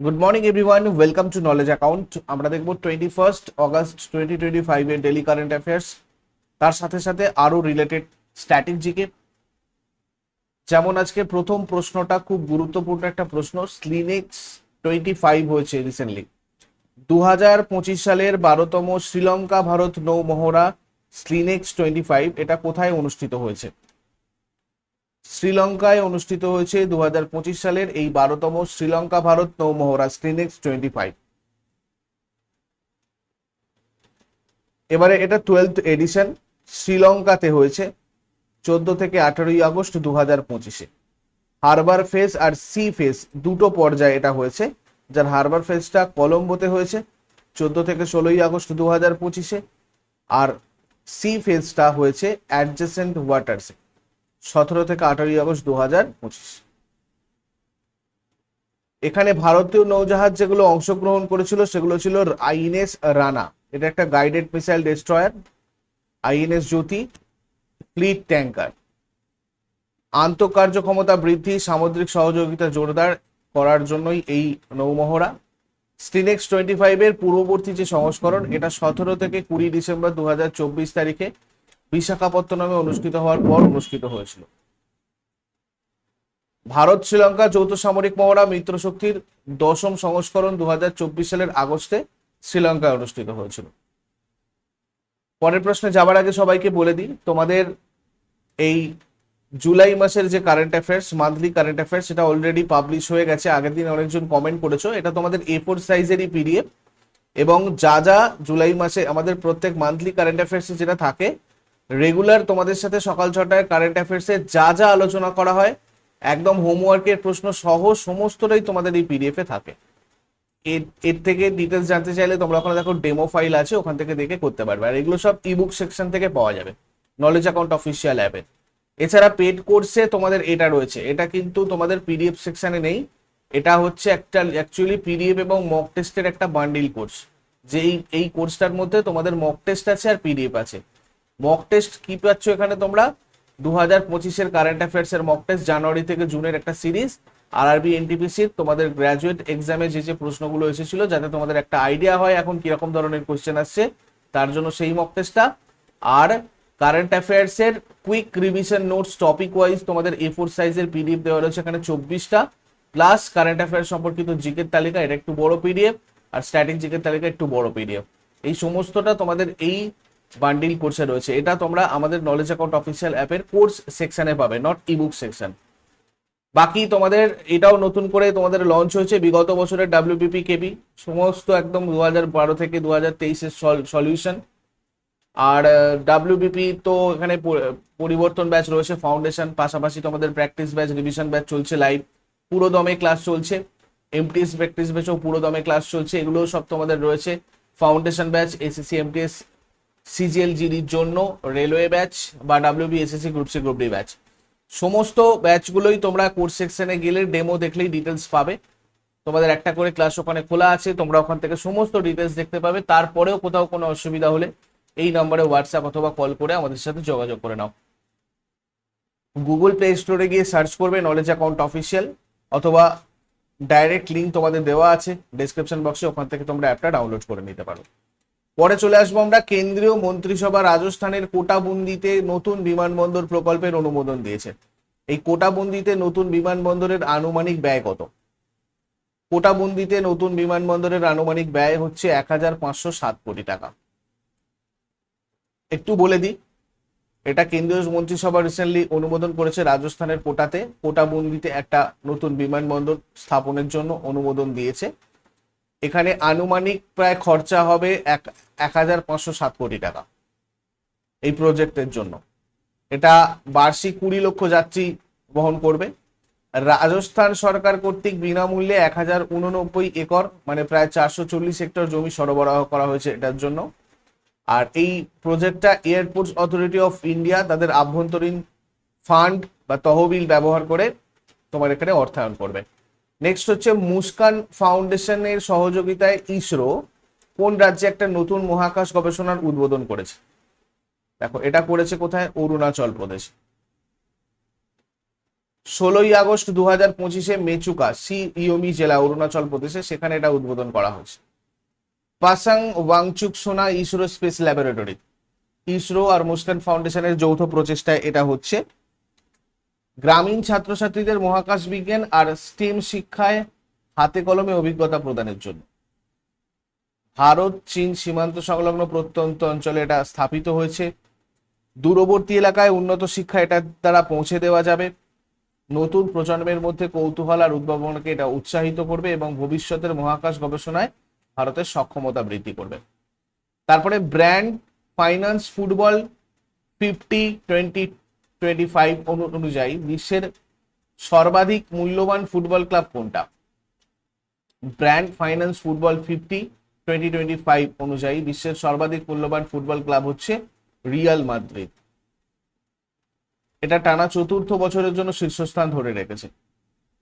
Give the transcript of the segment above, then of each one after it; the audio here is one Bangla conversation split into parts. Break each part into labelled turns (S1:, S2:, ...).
S1: Good morning everyone welcome to knowledge account আমরা দেখব twenty first August twenty twenty ফাইভের ডেলি কারেন্ট অ্যাফেয়ার্স তার সাথে সাথে আরও রিলেটেড স্ট্র্যাটেজিকে যেমন আজকে প্রথম প্রশ্নটা খুব গুরুত্বপূর্ণ একটা প্রশ্ন। স্লিনেক্স টোয়েন্টি ফাইভ হয়েছে রিসেন্টলি দু হাজার পঁচিশ সালের বারোতম শ্রীলঙ্কা ভারত নৌ মহড়া স্লিনেক্স টোয়েন্টি ফাইভ এটা কোথায় অনুষ্ঠিত হয়েছে? শ্রীলঙ্কায় অনুষ্ঠিত হয়েছে দু হাজার পঁচিশ সালের এই বারোতম শ্রীলঙ্কা ভারত নৌমহড়া স্ক্রিনেক্স টোয়েন্টি ফাইভ। এবারে এটা টুয়েলথ এডিশন শ্রীলঙ্কাতে হয়েছে, চোদ্দ থেকে আঠারোই আগস্ট দু হাজার পঁচিশে। হারবার ফেস আর সি ফেস দুটো পর্যায়ে এটা হয়েছে, যার হারবার ফেসটা কলম্বোতে হয়েছে, চোদ্দ থেকে ষোলোই আগস্ট দু হাজার পঁচিশে। আর সি ফেসটা হয়েছে অ্যাডজেসেন্ট ওয়াটার্সে। সতেরো থেকে আঠারোই আগস্ট দু হাজার পঁচিশ। এখানে ভারতীয় নৌজাহাজ যেগুলো অংশগ্রহণ করেছিল, সেগুলো ছিল আইএনএস রানা। এটা একটা guided missile destroyer INS Jyoti fleet tanker আন্তঃকার্যক্ষমতা বৃদ্ধি, সামুদ্রিক সহযোগিতা জোরদার করার জন্যই এই নৌমহড়া। স্টিনেক্স টোয়েন্টি ফাইভের পূর্ববর্তী যে সংস্করণ, এটা সতেরো থেকে কুড়ি ডিসেম্বর দু হাজার চব্বিশ তারিখে বিশাখাপত্তনমে অনুষ্ঠিত হওয়ার পর অনুষ্ঠিত হয়েছিল। ভারত, শ্রীলঙ্কা যৌথ সামরিক মহড়া মিত্র শক্তির দশম সংস্করণ দুহাজার চব্বিশ সালের আগস্টে শ্রীলঙ্কায় অনুষ্ঠিত হয়েছিল। পরের প্রশ্নে যাবার আগে সবাইকে বলে দিই, তোমাদের এই জুলাই মাসের যে current affairs monthly current affairs সেটা অলরেডি পাবলিশ হয়ে গেছে। আগের দিন অনেকজন কমেন্ট করেছ। এটা তোমাদের এ ফোর সাইজেরই পিডিএফ এবং যা যা জুলাই মাসে আমাদের প্রত্যেক মান্থলি কারেন্ট অ্যাফেয়ার্সে যেটা থাকে রেগুলার তোমাদের সাথে সকাল ছটায় কারেন্ট অ্যাফেয়ার্সে যা যা আলোচনা করা হয়, একদম হোমওয়ার্কের প্রশ্ন সহ সমস্তটাই তোমাদের এই পিডিএফে থাকে। এর থেকে ডিটেলস জানতে চাইলে তোমরা ওখানে দেখো ডেমো ফাইল আছে, ওখান থেকে দেখে করতে পারবে। আর এগুলো সব ইবুক সেকশন থেকে পাওয়া যাবে নলেজ অ্যাকাউন্ট অফিসিয়াল অ্যাপে এছাড়া পেড কোর্সে তোমাদের এটা রয়েছে, এটা কিন্তু তোমাদের পিডিএফ সেকশনে নেই। এটা হচ্ছে একটা অ্যাকচুয়ালি পিডিএফ এবং মক টেস্টের একটা বান্ডিল কোর্স যেই, এই কোর্সটার মধ্যে তোমাদের মক টেস্ট আছে আর পিডিএফ আছে। মক টেস্ট কি পাচ্ছ এখানে তোমরা? দু হাজার পঁচিশের কারেন্ট অ্যাফেয়ার্স এর মক টেস্ট জানুয়ারি থেকে জুনের একটা সিরিজ আর আরবি এনটিপিসির তোমাদের গ্র্যাজুয়েট এক্সামে যে যে প্রশ্নগুলো এসেছিল, যাতে তোমাদের একটা আইডিয়া হয় এখন কীরকম ধরনের কোশ্চেন আসছে, তার জন্য সেই মক টেস্টটা আর কারেন্ট অ্যাফেয়ার্স এর quick revision notes topic wise তোমাদের এ ফোর সাইজের পিডিএফ দেওয়া রয়েছে এখানে চব্বিশটা। প্লাস কারেন্ট অ্যাফেয়ার্স সম্পর্কিত জিকের তালিকা, এটা একটু বড় পিডিএফ আর স্ট্যাটিক জিকের তালিকা একটু বড় পিডিএফ এই সমস্তটা তোমাদের এই বান্ডিল কোর্সে রয়েছে। এটা তোমরা আমাদের নলেজ অ্যাকাউন্ট অফিসিয়াল অ্যাপের কোর্স সেকশনে পাবে নট ইবুক সেকশন বাকি তোমাদের, এটাও নতুন করে তোমাদের লঞ্চ হয়েছে বিগত বছরের ডাব্লিউবিপি কেবি সমস্ত একদম দু হাজার বারো থেকে দু হাজার তেইশের সলিউশন আর ডাব্লিউবিপি তো এখানে পরিবর্তন ব্যাচ রয়েছে ফাউন্ডেশন পাশাপাশি তোমাদের প্র্যাকটিস ব্যাচ রিভিশন ব্যাচ চলছে লাইভ পুরো দমে ক্লাস চলছে এমটিএস প্র্যাকটিস ব্যাচও পুরো দমে ক্লাস চলছে এগুলো সব তোমাদের রয়েছে। Foundation batch SSC MTS CGL জিডির জন্য রেলওয়ে ব্যাচ বা WB SSC group C group D batch সমস্ত ব্যাচগুলোই তোমরা কোর্স সেকশনে গেলে ডেমো দেখলেই ডিটেলস পাবে। তোমাদের একটা করে ক্লাস ওখানে খোলা আছে, তোমরা ওখান থেকে সমস্ত ডিটেলস দেখতে পাবে। তারপরেও কোথাও কোনো অসুবিধা হলে এই নম্বরে হোয়াটসঅ্যাপ অথবা কল করে আমাদের সাথে যোগাযোগ করে নাও। গুগল প্লে স্টোরে গিয়ে সার্চ করবে নলেজ অ্যাকাউন্ট অফিসিয়াল অথবা ডাইরেক্ট লিঙ্ক তোমাদের দেওয়া আছে। ডেসক্রিপশন বক্সে ওখান থেকে তোমরা অ্যাপটা ডাউনলোড করে নিতে পারো। পরে চলে আসব আমরা কেন্দ্রীয় মন্ত্রিসভা রাজস্থানের কোটাবন্দিতে নতুন বিমানবন্দর প্রকল্পের অনুমোদন দিয়েছে। এই কোটাবন্দিতে নতুন বিমানবন্দরের আনুমানিক ব্যয় কত? কোটাবন্দিতে নতুন বিমানবন্দরের আনুমানিক ব্যয় হচ্ছে এক হাজার পাঁচশো সাত কোটি টাকা। একটু বলে দিই, এটা কেন্দ্রীয় মন্ত্রিসভা রিসেন্টলি অনুমোদন করেছে রাজস্থানের কোটাতে। কোটাবন্দিতে একটা নতুন বিমানবন্দর স্থাপনের জন্য অনুমোদন দিয়েছে। এখানে আনুমানিক প্রায় খরচা হবে এক এক হাজার পাঁচশো সাত কোটি টাকা এই প্রজেক্টের জন্য। এটা বার্ষিক কুড়ি লক্ষ যাত্রী বহন করবে। রাজস্থান সরকার কর্তৃক বিনামূল্যে এক হাজার উননব্বই একর মানে প্রায় চারশো চল্লিশ হেক্টর জমি সরবরাহ করা হয়েছে এটার জন্য। আর এই প্রজেক্টটা এয়ারপোর্টস অথরিটি অফ ইন্ডিয়া তাদের আভ্যন্তরীণ ফান্ড বা তহবিল ব্যবহার করে তোমার এখানে অর্থায়ন করবে। নেক্সট হচ্ছে মুস্কান ফাউন্ডেশনের সহযোগিতায় ইসরো কোন রাজ্যে একটা নতুন মহাকাশ গবেষণার উদ্বোধন করেছে? দেখো, এটা করেছে কোথায়? অরুণাচল প্রদেশ। ষোলোই আগস্ট দু হাজার পঁচিশে মেচুকা সি ইয়মি জেলা, অরুণাচল প্রদেশে, সেখানে এটা উদ্বোধন করা হয়েছে। পাসাং ওয়াংচুক সোনা ইসরো স্পেস ল্যাবরেটরি ইসরো আর মুস্কান ফাউন্ডেশনের যৌথ প্রচেষ্টায় এটা হচ্ছে। গ্রামীণ ছাত্রছাত্রীদের মহাকাশ বিজ্ঞান আর স্টেম শিক্ষায় হাতে কলমে অভিজ্ঞতা প্রদানের জন্য। ভারত, চীন সীমান্ত সংলগ্ন প্রত্যন্ত অঞ্চলে এটা স্থাপিত হয়েছে। দূরবর্তী এলাকায় উন্নত শিক্ষা এটার দ্বারা পৌঁছে দেওয়া যাবে। নতুন প্রজন্মের মধ্যে কৌতূহল আর উদ্ভাবনকে এটা উৎসাহিত করবে এবং ভবিষ্যতের মহাকাশ গবেষণায় ভারতের সক্ষমতা বৃদ্ধি করবে। তারপরে brand finance football fifty twenty twenty five অনুযায়ী বিশ্বের সর্বাধিক মূল্যবান ফুটবল ক্লাব কোনটা? Brand finance football fifty twenty twenty five অনুযায়ী বিশ্বের সর্বাধিক মূল্যবান ফুটবল ক্লাব হচ্ছে রিয়াল মাদ্রিদ। এটা টানা চতুর্থ বছরের জন্য শীর্ষস্থান ধরে রেখেছে।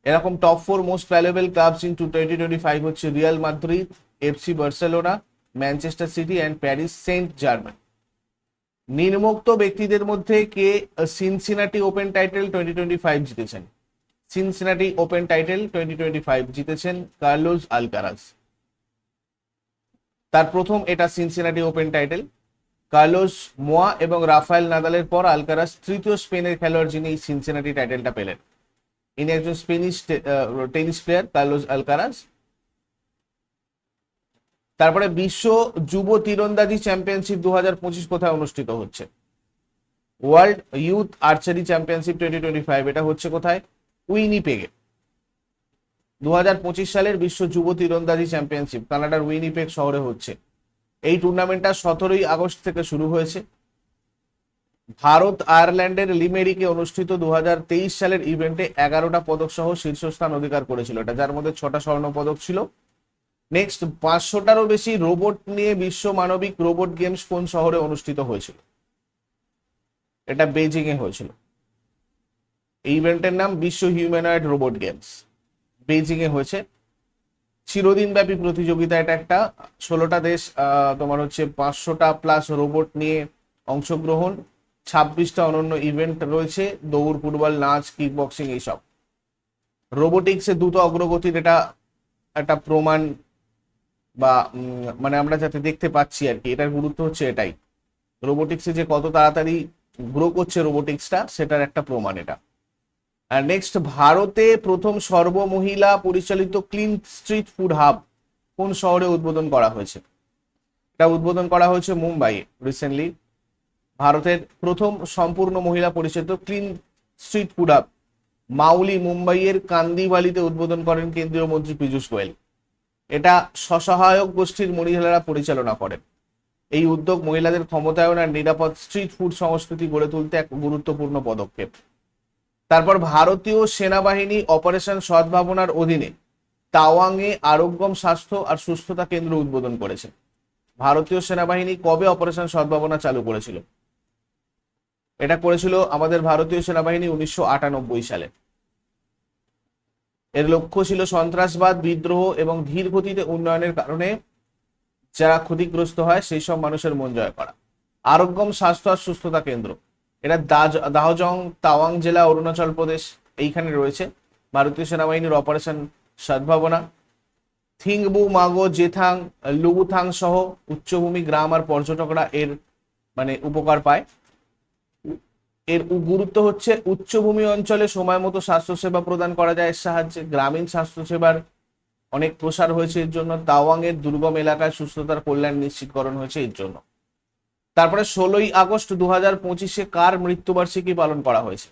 S1: এরকম top four most valuable clubs in to twenty twenty five হচ্ছে Real Madrid, FC Barcelona, Manchester City and Paris Saint Germain. নির্মুক্ত ব্যক্তিদের মধ্যে কে Cincinnati Open title twenty twenty five জিতেছেন? Cincinnati Open title twenty twenty five জিতেছেন কার্লোস আলকারাজ তার প্রথম এটা সিনসিনাটি ওপেন টাইটেল কার্লোস মোয়া এবং রাফায়েল নাদালের পর আলকারাজ তৃতীয় স্পেনের খেলোয়াড় যিনি সিনসিনাটি টাইটেলটা পেলেন। ইনি একজন Spanish tennis player Carlos Alcaraz তারপরে বিশ্ব যুব তীরন্দাজি চ্যাম্পিয়নশিপ দু হাজার পঁচিশ কোথায় অনুষ্ঠিত হচ্ছে? World youth archery championship twenty twenty five এটা হচ্ছে কোথায়? উইনিপেগে দু হাজার পঁচিশ সালের বিশ্ব যুব তীরন্দাজি চ্যাম্পিয়নশিপ কানাডার উইনি উইনিপেগ শহরে হচ্ছে। এই টুর্নামেন্টটা সতেরোই আগস্ট থেকে শুরু হয়েছে। ভারত আয়ারল্যান্ডের লিমেরিকে অনুষ্ঠিত দু হাজার তেইশ সালের ইভেন্টে এগারোটা পদক সহ শীর্ষস্থান অধিকার করেছিল। এটা যার মধ্যে ছটা স্বর্ণ পদক ছিল। নেক্সট পাঁচশোটারও বেশি রোবট নিয়ে বিশ্ব মানবিক রোবট গেমস কোন শহরে অনুষ্ঠিত হয়েছিল? এটা বেজিং এ হয়েছিল। ইভেন্টের নাম বিশ্ব হিউম্যানয়েড রোবট গেমস বেজিং এ হয়েছে। চিরদিন ব্যাপী প্রতিযোগিতা এটা একটা। ষোলোটা দেশ তোমার হচ্ছে পাঁচশোটা প্লাস রোবট নিয়ে অংশগ্রহণ। ছাব্বিশটা অনন্য ইভেন্ট রয়েছে। দৌড়, ফুটবল, নাচ কিক বক্সিং এইসব। রোবোটিক্সে দ্রুত অগ্রগতির এটা একটা প্রমাণ বা মানে আমরা যাতে দেখতে পাচ্ছি আর কি, এটার গুরুত্ব হচ্ছে এটাই। রোবোটিক্সে যে কত তাড়াতাড়ি গ্রো করছে রোবোটিক্সটা সেটার একটা প্রমাণ এটা। নেক্সট ভারতে প্রথম সর্বমহিলা পরিচালিত ক্লিন স্ট্রিট ফুড হাব কোন শহরে উদ্বোধন করা হয়েছে? এটা উদ্বোধন করা হয়েছে মুম্বাই রিসেন্টলি ভারতের প্রথম সম্পূর্ণ মহিলা পরিচালিত clean street food hub Mauli মুম্বাইয়ের কান্দিবালিতে উদ্বোধন করেন কেন্দ্রীয় মন্ত্রী পীযূষ গোয়েল। এটা স্বসহায়ক গোষ্ঠীর মহিলারা পরিচালনা করেন। এই উদ্যোগ মহিলাদের ক্ষমতায়ন আর নিরাপদ স্ট্রিট ফুড সংস্কৃতি গড়ে তুলতে এক গুরুত্বপূর্ণ পদক্ষেপ। তারপর ভারতীয় সেনাবাহিনী অপারেশন সদ্ভাবনার অধীনে তাওয়াংয়ে আরোগ্যম স্বাস্থ্য আর সুস্থতা কেন্দ্র উদ্বোধন করেছে। ভারতীয় সেনাবাহিনী কবে অপারেশন সদ্ভাবনা চালু করেছিল? এটা করেছিল আমাদের ভারতীয় সেনাবাহিনী উনিশশো আটানব্বই সালে। এর লক্ষ্য ছিল সন্ত্রাসবাদ, বিদ্রোহ এবং ধীর গতিতে উন্নয়নের কারণে যারা ক্ষতিগ্রস্ত হয় সেই সব মানুষের মন জয় করা। আরোগ্যম স্বাস্থ্য আর সুস্থতা কেন্দ্র। এটা দাহজং, তাওয়াং জেলা, অরুণাচল প্রদেশ এইখানে রয়েছে। ভারতীয় সেনাবাহিনীর অপারেশন সদ্ভাবনা থিংবু, মাগো, জেথাং, লুবুথাং সহ উচ্চভূমি গ্রাম আর পর্যটকরা এর মানে উপকার পায়। এর গুরুত্ব হচ্ছে উচ্চভূমি অঞ্চলে সময় মতো স্বাস্থ্যসেবা প্রদান করা যায়। এর সাহায্যে গ্রামীণ স্বাস্থ্যসেবার অনেক প্রসার হয়েছে এর জন্য। তাওয়াং এর দুর্গম এলাকায় সুস্থতার কল্যাণ নিশ্চিতকরণ হয়েছে এর জন্য। তারপরে ষোলোই আগস্ট দু হাজার পঁচিশে কার মৃত্যুবার্ষিকী পালন করা হয়েছে?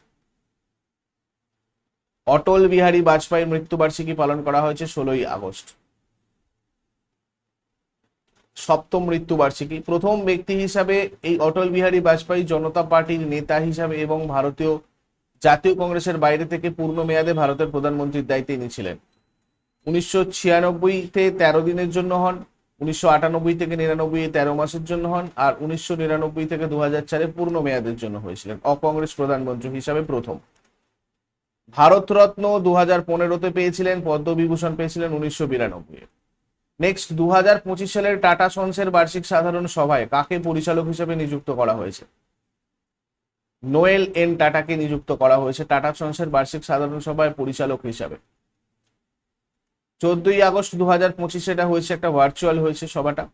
S1: অটল বিহারী বাজপেয়ীর মৃত্যুবার্ষিকী পালন করা হয়েছে ষোলোই আগস্ট। সপ্তম মৃত্যুবার্ষিকী। প্রথম ব্যক্তি হিসাবে এই অটল বিহারী বাজপেয়ী জনতা পার্টির নেতা হিসাবে এবং ভারতীয় জাতীয় কংগ্রেসের বাইরে থেকে পূর্ণ মেয়াদে ভারতের প্রধানমন্ত্রীর দায়িত্বে ইনি ছিলেন। উনিশশো ছিয়ানব্বইতে তেরো দিনের জন্য হন, উনিশশো আটানব্বই থেকে নিরানব্বই তেরো মাসের জন্য হন, আর উনিশশো নিরানব্বই থেকে দু হাজার চারে পূর্ণ মেয়াদের জন্য হয়েছিলেন, অকংগ্রেস প্রধানমন্ত্রী হিসাবে প্রথম। ভারতরত্ন দু হাজার পনেরোতে পেয়েছিলেন, পদ্মবিভূষণ পেয়েছিলেন উনিশশো বিরানব্বই নেক্সট দু হাজার পঁচিশ সালের টাটা সন্সের বার্ষিক সাধারণ সভায় কাকে পরিচালক হিসেবে নিযুক্ত করা হয়েছে? নোয়েল এন টাটাকে নিযুক্ত করা হয়েছে টাটা সন্সের বার্ষিক সাধারণ সভায় পরিচালক হিসাবে। চোদ্দই আগস্ট দু হাজার পঁচিশে এটা হয়েছে একটা ভার্চুয়াল হয়েছে সভাটা।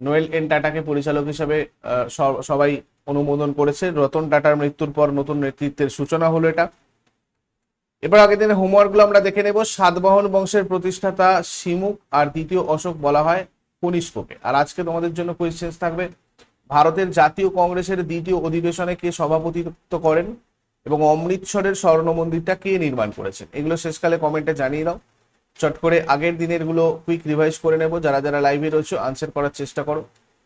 S1: নোয়েল এন টাটাকে পরিচালক হিসাবে সবাই অনুমোদন করেছে। রতন টাটার মৃত্যুর পর নতুন নেতৃত্বের সূচনা হলো এটা। এবার আগের দিনে হোমওয়ার্কগুলো আমরা দেখে নেব। সাতবাহন বংশের প্রতিষ্ঠাতা শিমুক আর দ্বিতীয় অশোক বলা হয় কনিষ্ককে আর আজকে তোমাদের জন্য কোয়েশ্চেন্স থাকবে। ভারতের জাতীয় কংগ্রেসের দ্বিতীয় অধিবেশনে কে সভাপতিত্ব করেন এবং অমৃতসরের স্বর্ণ মন্দিরটা কে নির্মাণ করেছেন? এগুলো শেষকালে কমেন্টে জানিয়ে দাও। চট করে আগের দিনেরগুলো কুইক রিভাইজ করে নেব। যারা যারা লাইভে রয়েছে আনসার করার চেষ্টা করো।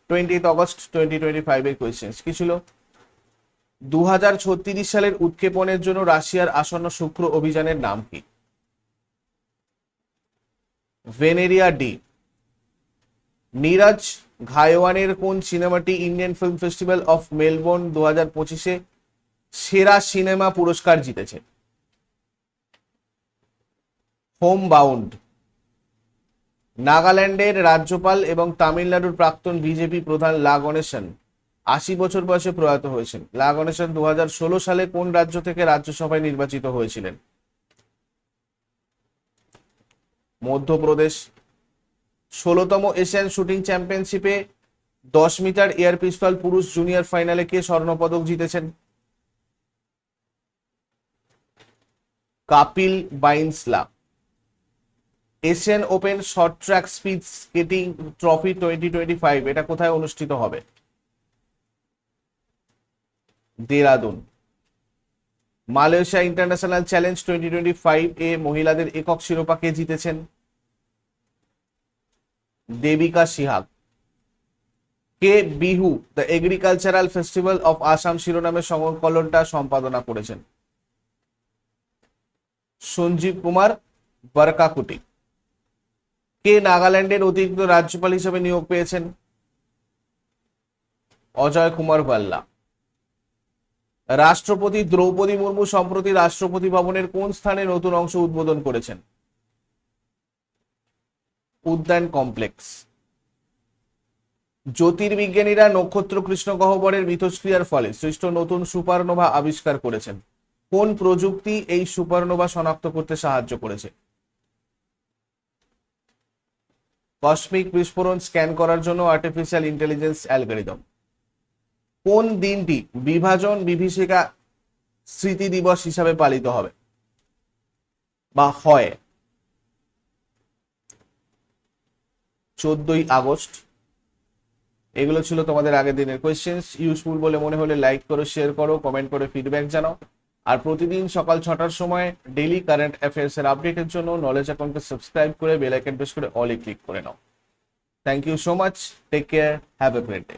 S1: টোয়েন্টি অগস্ট টোয়েন্টি টোয়েন্টি ফাইভের কোয়েশ্চেন্স কি ছিল? দু হাজার ছত্রিশ সালের উৎক্ষেপণের জন্য রাশিয়ার আসন্ন শুক্র অভিযানের নাম কি? ভেনেরিয়া ডি। নীরজ ঘায়ওয়ানের কোন সিনেমাটি Indian film festival of Melbourne দু হাজার পঁচিশে সেরা সিনেমা পুরস্কার জিতেছে? হোম বাউন্ড নাগাল্যান্ডের রাজ্যপাল এবং তামিলনাড়ুর প্রাক্তন বিজেপি প্রধান লা গণেশন। আশি বছর বয়সে প্রয়াত হয়েছেন। লা গণেশন দু হাজার ষোলো সালে কোন রাজ্য থেকে রাজ্যসভায় নির্বাচিত হয়েছিলেন? মধ্যপ্রদেশ, ষোলোতম এশিয়ান শুটিং চ্যাম্পিয়নশিপে দশ মিটার এয়ার পিস্তল পুরুষ জুনিয়র ফাইনালে কে স্বর্ণপদক জিতেছেন? Kapil Bainsla. Asian open short track speed skating trophy twenty twenty five, এটা কোথায় অনুষ্ঠিত হবে? Dehradun. Malaysia international challenge twenty twenty five এ মহিলাদের একক শিরোপা কে জিতেছেন দেবিকা সিহাগ কে Bihu, the agricultural festival of Assam শিরোনামের সংকলনটা সম্পাদনা করেছেন? সঞ্জীব কুমার বরকাকুটি কে নাগাল্যান্ডের অতিরিক্ত রাজ্যপাল হিসেবে নিয়োগ পেয়েছেন? অজয় কুমার ভাল্লা রাষ্ট্রপতি দ্রৌপদী মুর্মু সম্প্রতি রাষ্ট্রপতি ভবনের কোন স্থানে নতুন অংশ উদ্বোধন করেছেন? উদ্যান কমপ্লেক্স। জ্যোতির্বিজ্ঞানীরা নক্ষত্র কৃষ্ণ গহ্বরের মিথস্ক্রিয়ার ফলে সৃষ্ট নতুন সুপারনোভা আবিষ্কার করেছেন। কোন প্রযুক্তি এই সুপারনোভা শনাক্ত করতে সাহায্য করেছে? কসমিক বিস্ফোরণ স্ক্যান করার জন্য আর্টিফিশিয়াল ইন্টেলিজেন্স অ্যালগোরিদম কোন দিনটি বিভাজন বিভীষিকা স্মৃতি দিবস হিসাবে পালিত হবে? বা হয়। চোদ্দই আগস্ট। এগুলো ছিল তোমাদের আগের দিনের কোয়েশ্চেন্স ইউজফুল বলে মনে হলে লাইক করো শেয়ার করো কমেন্ট করে ফিডব্যাক জানাও। আর প্রতিদিন সকাল ছটার সময় ডেইলি কারেন্ট অ্যাফেয়ার্স এর আপডেটের জন্য নলেজ অ্যাকাউন্টকে সাবস্ক্রাইব করে বেল আইকন প্রেস করে অলে ক্লিক করে নাও। Thank you so much take care have a great day